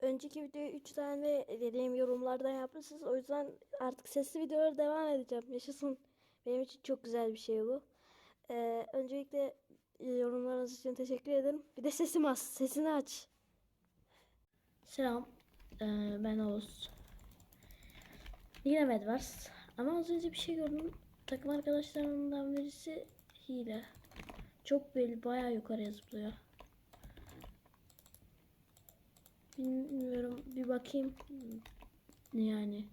önceki videoya 3 tane dediğim yorumlardan yapmışsınız. O yüzden artık sesli videolara devam edeceğim. Yaşasın. Benim için çok güzel bir şey bu. Ee, öncelikle e, yorumlarınız için teşekkür ederim. Bir de sesim az. Sesini aç. Selam. Ee, ben Oğuz. Yine Medvars. Ama az önce bir şey gördüm. Takım arkadaşlarımdan birisi hile. Çok belli. Bayağı yukarıya zıplıyor. Bilmiyorum. Bir bakayım. Yani.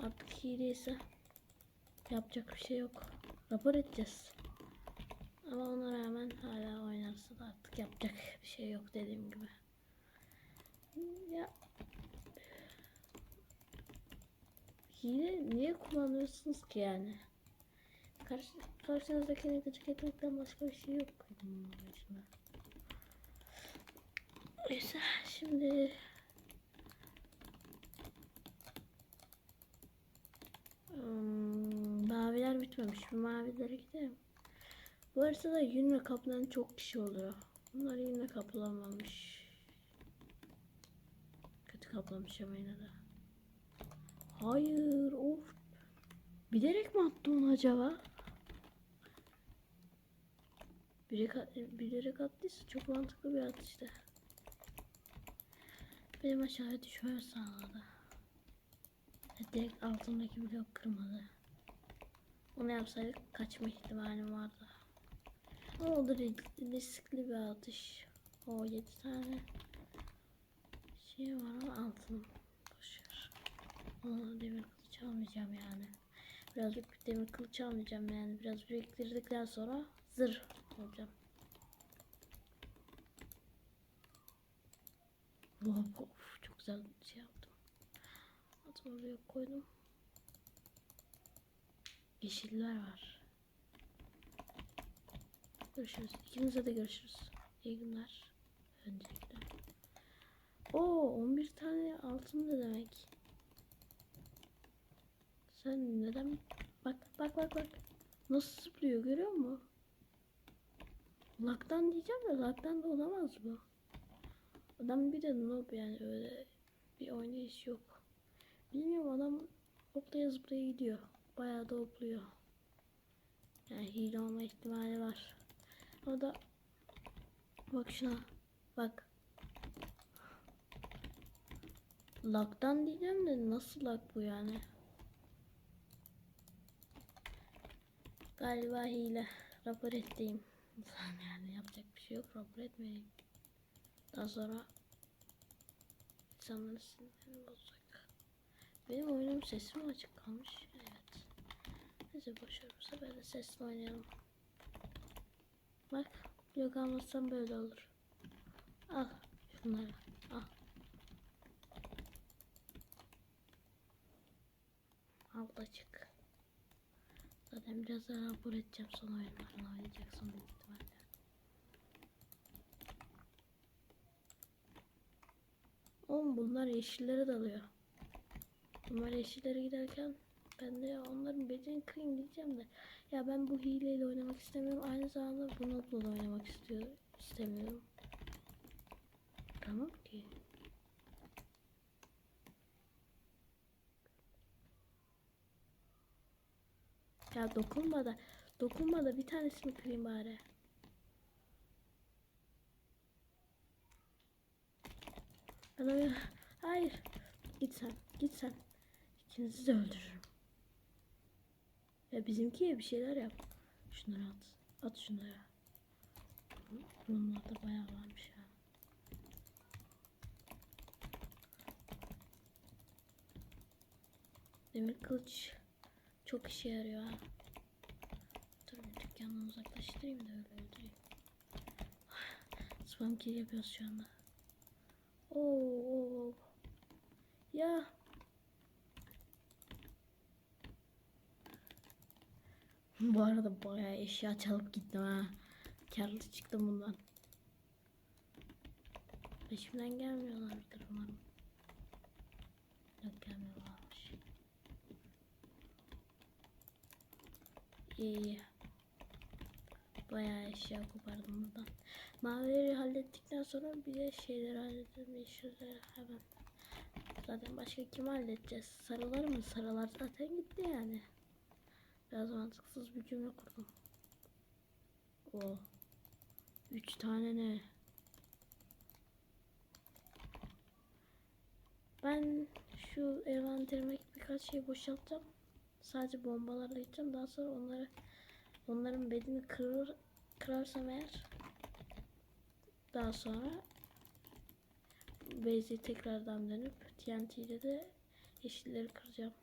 Artık hileyse yapacak bir şey yok. Rapor edeceğiz. Ama ona rağmen hala oynarsa da artık yapacak bir şey yok dediğim gibi. Ya hile niye kullanıyorsunuz ki yani? Karşı, karşınızdakini gıcık etmekten başka bir şey yok. Neyse şimdi Hmm, maviler bitmemiş. Bu mavilere gidelim. Bu haritada yün ve kaplanan çok kişi oluyor. Bunlar yünle kaplamamış. Kötü kaplamış ama yine de. Hayır of. Bilerek mi attı onu acaba? Bilerek attıysa çok mantıklı bir atıştı. Benim aşağıya düşmemi sağladı. Ve Direkt altındaki blok kırmadı. Onu yapsaydık kaçma ihtimalim vardı. Ama o da ri- riskli bir atış. O 7 tane şey var ama altın boşver. Ona demir kılıç almayacağım yani. Birazcık demir kılıç almayacağım yani. Biraz biriktirdikten sonra zırh alacağım. Wow, of, çok güzel şey yaptım. Atımı buraya koydum. Yeşiller var. Görüşürüz. İkinize de görüşürüz. İyi günler. Öncelikle. Oo 11 tane altın ne demek? Sen neden? Bak bak bak bak. Nasıl zıplıyor görüyor musun? Laktan diyeceğim de laktan da olamaz bu. Adam bir de noob yani öyle bir oynayış yok. Bilmiyorum adam hoplaya zıplaya gidiyor. Bayağı da hopluyor. Yani hile olma ihtimali var. O da bak şuna bak. Laktan diyeceğim de nasıl lak bu yani? Galiba hile. Rapor ettiğim. Yani yapacak bir şey yok. Rapor etmeliyim. Daha sonra insanların sinirlerini bozacak. Benim oyunum sesim açık kalmış. Evet. Neyse boşver sefer de sesli oynayalım. Bak yok almazsam böyle olur. Al şunları al. Çık. Zaten biraz daha rapor edeceğim son oyunlarını oynayacaksın büyük ihtimalle. Oğlum bunlar yeşillere dalıyor. Bunlar yeşillere giderken ben de onların becerini kırayım diyeceğim de. Ya ben bu hileyle oynamak istemiyorum. Aynı zamanda bu notla da oynamak istiyor, istemiyorum. Tamam ki. Ya dokunma da dokunma da bir tanesini kırayım bari. Ben öyle... Hayır. Git sen. Git sen. İkinizi de öldürürüm. Ya bizimkiye bir şeyler yap. Şunları at. At şunları. Bunlar da bayağı varmış ya. Demir kılıç çok işe yarıyor ha. Dur bir dükkandan uzaklaştırayım da öyle öldüreyim. Spam kill yapıyoruz şu anda. Oo. Ya. Bu arada bayağı eşya çalıp gittim ha. Karlı çıktım bundan. Peşimden gelmiyorlardır umarım. Yok gelmiyorlarmış. İyi bayağı eşya kopardım buradan. Mavileri hallettikten sonra bir de şeyleri halledelim. Yeşilleri hemen. Zaten başka kim halledeceğiz? Sarılar mı? Sarılar zaten gitti yani. Biraz mantıksız bir cümle kurdum. O. Üç tane ne? Ben şu envanterime birkaç şey boşaltacağım. Sadece bombalarla gideceğim. Daha sonra onları onların bedeni kırır, kırarsam eğer daha sonra base'e tekrardan dönüp TNT ile de yeşilleri kıracağım.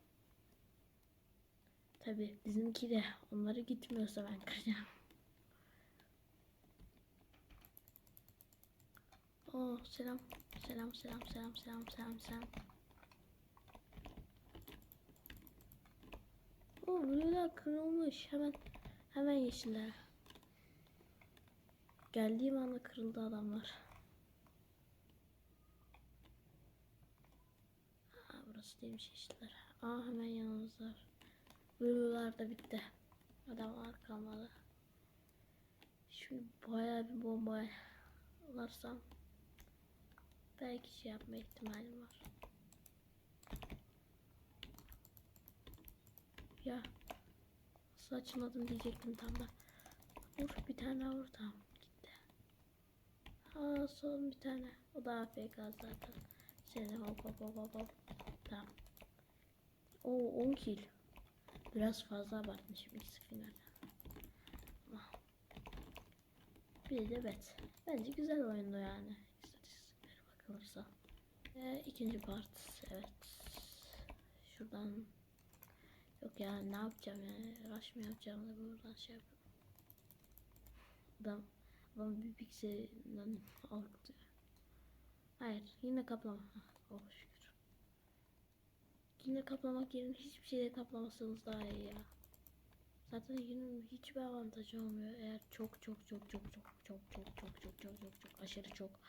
Tabi bizimki de onları gitmiyorsa ben kıracağım. Oo selam. Selam selam selam selam selam selam. Oo buralar kırılmış. Hemen hemen yeşiller. Geldiğim anda kırıldı adamlar. Aa, burası değilmiş yeşiller. Aa hemen yanımızda. Buralar da bitti. Adamlar kalmadı. Şimdi bayağı bir bomba alarsam belki şey yapma ihtimalim var. Ya nasıl açılmadım diyecektim tam da. Vur bir tane vur tamam gitti. Ha son bir tane. O da AFK zaten. Seni hop hop hop hop hop. Tamam. Oo 10 kill. Biraz fazla abartmışım ikisi final. Ama Bir de bet. Bence güzel oyundu yani. İstatistiklere bakılırsa. Ve ikinci part. Evet. Şuradan Yok ya ne yapacağım yani rush mı yapacağım da buradan şey yapıyorum. Adam, adam bir pikselinden algılıyor. Hayır yine kaplama. Oh şükür. Yine kaplamak yerine hiçbir şeyle kaplamasanız daha iyi ya. Zaten yine hiçbir avantajı olmuyor eğer çok çok çok çok çok çok çok çok çok çok çok çok aşırı çok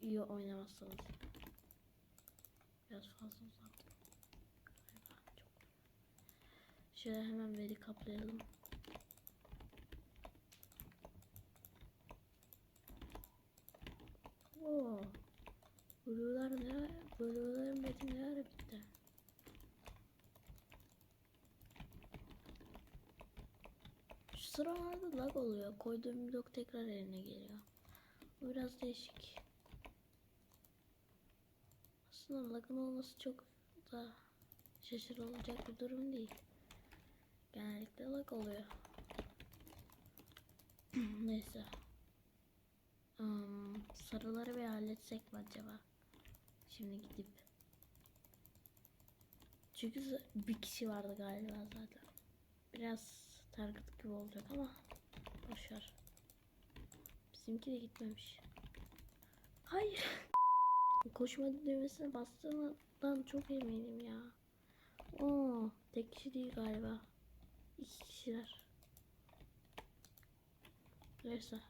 iyi oynamazsanız. Biraz fazla uzattım. Galiba çok. Şöyle hemen veri kaplayalım. Oo. Blue'lar ne? Blue'ların beti ne ara bitti? Şu sıralarda lag oluyor. Koyduğum blok tekrar eline geliyor. Bu biraz değişik. Aslında lagın olması çok da şaşırılacak bir durum değil. Genellikle lag oluyor. Neyse. Um, sarıları bir halletsek mi acaba? Şimdi gidip. Çünkü bir kişi vardı galiba zaten. Biraz target gibi olacak ama boşver. Bizimki de gitmemiş. Hayır. Koşma düğmesine bastığından çok eminim ya. Oo, tek kişi değil galiba. İki kişiler. Neyse.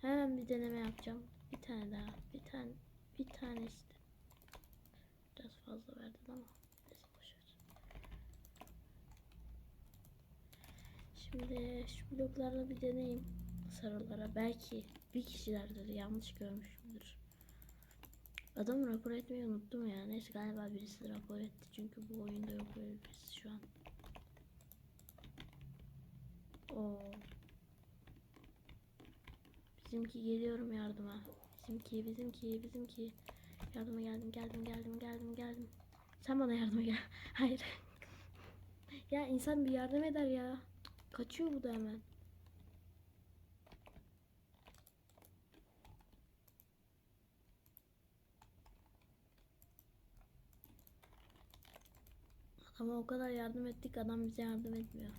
Hemen bir deneme yapacağım. Bir tane daha. Bir tane. Bir tane işte. Biraz fazla verdin ama. Neyse boşver. Şimdi şu bloklarla bir deneyeyim. Sarılara. Belki bir kişilerdir. Yanlış görmüşümdür. Adamı rapor etmeyi unuttum ya. Neyse galiba birisi rapor etti. Çünkü bu oyunda yok öyle birisi şu an. Oo. Bizimki geliyorum yardıma. Bizimki, bizimki, bizimki. Yardıma geldim, geldim, geldim, geldim, geldim. Sen bana yardıma gel. Hayır. ya insan bir yardım eder ya. Kaçıyor bu da hemen. Ama o kadar yardım ettik adam bize yardım etmiyor.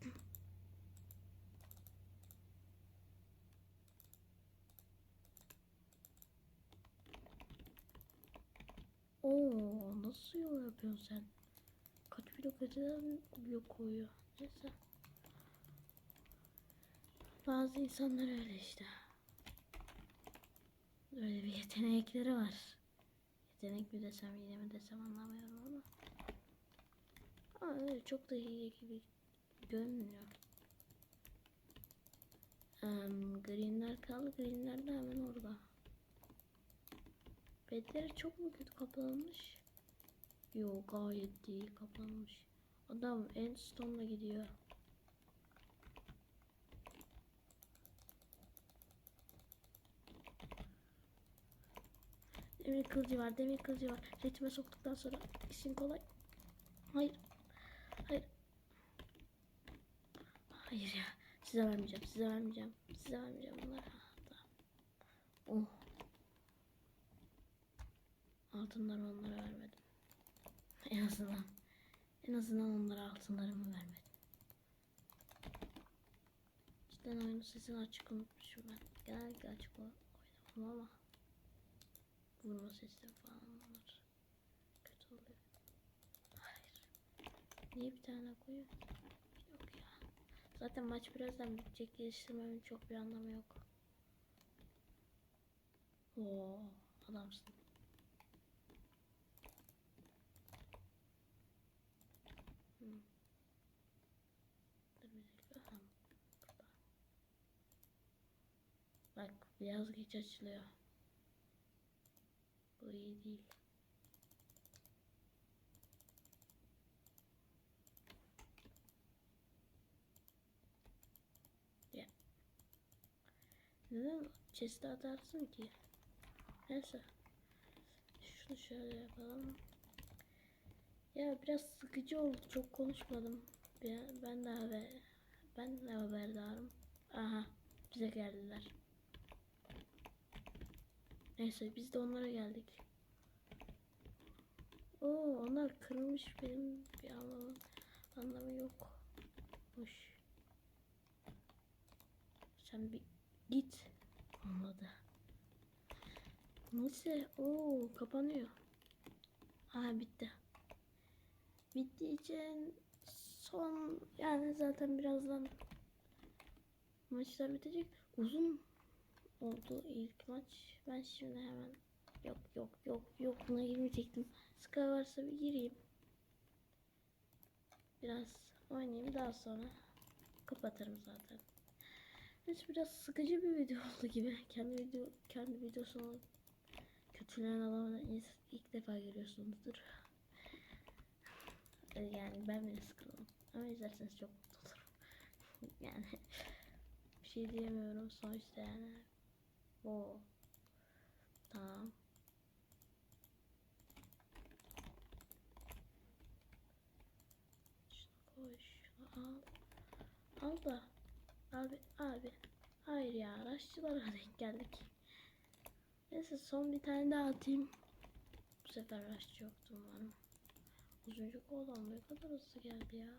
Oo, nasıl yol yapıyorsun sen? Kaç blok öteden blok koyuyor. Neyse. Bazı insanlar öyle işte. Öyle bir yetenekleri var. Yetenek mi desem hile mi desem anlamıyorum ama. Ama çok da hile gibi görünmüyor. Um, greenler kaldı. Greenler de hemen orada. Bedleri çok mu kötü kapanmış? Yok gayet iyi kapanmış. Adam endstone'la gidiyor. Demir kılıcı var, demir kılıcı var. Ritme soktuktan sonra işin kolay. Hayır. Hayır. Hayır ya. Size vermeyeceğim, size vermeyeceğim. Size vermeyeceğim bunları. Oh. Altınları onlara vermedim. En azından. En azından onlara altınlarımı vermedim. Cidden oyunun sesini açık unutmuşum ben. Genellikle açık oynamam ama vurma sesleri falan onlar kötü oluyor. Hayır. Niye bir tane koyuyor? Yok ya. Zaten maç birazdan bitecek. Geliştirmemin çok bir anlamı yok. Oo, adamsın. Hmm. Bak biraz geç açılıyor. Bu iyi değil. Ya. Neden chest'e atarsın ki? Neyse. Şunu şöyle yapalım. Ya biraz sıkıcı oldu. Çok konuşmadım. Ben, ben de haber, ben de haberdarım. Aha, bize geldiler. Neyse biz de onlara geldik. Oo onlar kırılmış benim bir anlamı, anlamı yok. Hoş. Sen bir git. Olmadı. Neyse oo kapanıyor. Ha bitti. Bittiği için son yani zaten birazdan maçlar bitecek. Uzun oldu ilk maç. Ben şimdi hemen yok yok yok yok buna girmeyecektim. Sky varsa bir gireyim. Biraz oynayayım daha sonra kapatırım zaten. Evet biraz sıkıcı bir video oldu gibi. Kendi video kendi videosunu kötüleyen adamı da ilk- ilk defa görüyorsunuzdur. Ee, Yani ben bile sıkıldım. Ama izlerseniz çok mutlu olurum. yani bir şey diyemiyorum sonuçta yani. O. Tamam. Şunu al. Al da. Abi, abi. Hayır ya, araççılara denk geldik. Neyse son bir tane daha atayım. Bu sefer araççı yoktu umarım. Uzuncuk olan ne kadar hızlı geldi ya.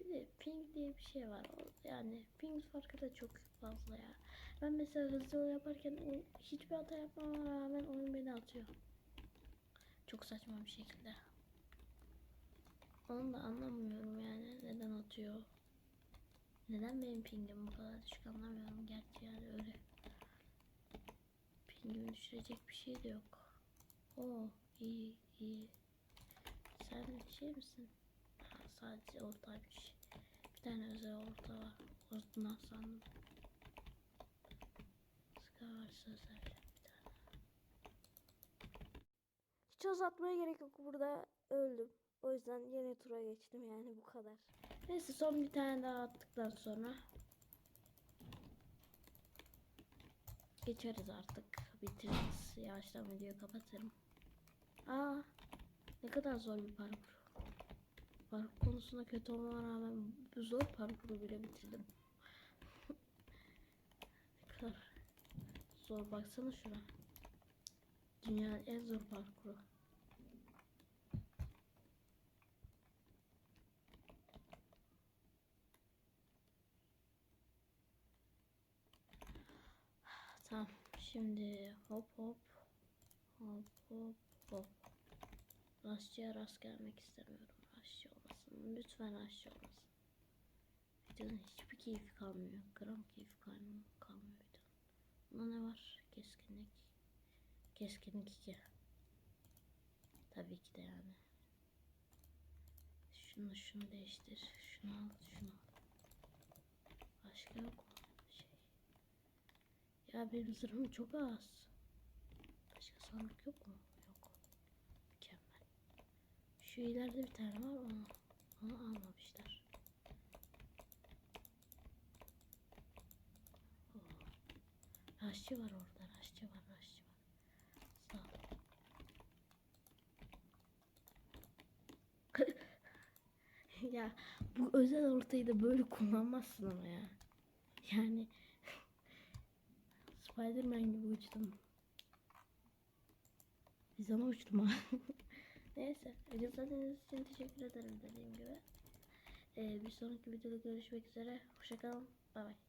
Bir de ping diye bir şey var. Yani ping farkı da çok fazla ya. Ben mesela hızlı yol yaparken hiçbir hata yapmama rağmen oyun beni atıyor. Çok saçma bir şekilde. Onu da anlamıyorum yani neden atıyor. Neden benim pingim bu kadar düşük anlamıyorum gerçi yani öyle. Pingimi düşürecek bir şey de yok. Oo iyi iyi. Sen şey misin? Ha, sadece ortaymış. Bir tane özel orta var. Ortadan sandım. Scar varsa özel bir tane. Hiç uzatmaya gerek yok. Burada öldüm. O yüzden yeni tura geçtim yani bu kadar. Neyse son bir tane daha attıktan sonra geçeriz artık. Bitiririz. Yavaştan videoyu kapatırım. Aa, ne kadar zor bir parkur. Parkur konusunda kötü olmama rağmen bu zor parkuru bile bitirdim. ne kadar zor baksana şuna. Dünyanın en zor parkuru. Tamam. Şimdi hop hop hop hop hop. Rastçıya rast gelmek istemiyorum. Rastçı olmasın. Lütfen rastçı olmasın. Videonun hiçbir keyfi kalmıyor. Gram keyfi kalmıyor. Kalmıyor. Bunda ne var? Keskinlik. Keskinlik 2. Tabii ki de yani. Şunu şunu değiştir. Şunu al, şunu al. Başka yok mu? Şey. Ya benim zırhım çok az. Başka sandık yok mu? Yok. Mükemmel. Şu ileride bir tane var onu. Onu almamışlar. Raşçı var orada. Raşçı var. Raşçı var. Sağ ya bu özel ortayı da böyle kullanmazsın ama ya. Yani Spiderman gibi uçtum. Bir zaman uçtum ha. Neyse. İzlediğiniz için teşekkür ederim dediğim gibi. Ee, bir sonraki videoda görüşmek üzere. Hoşçakalın. Bay bay.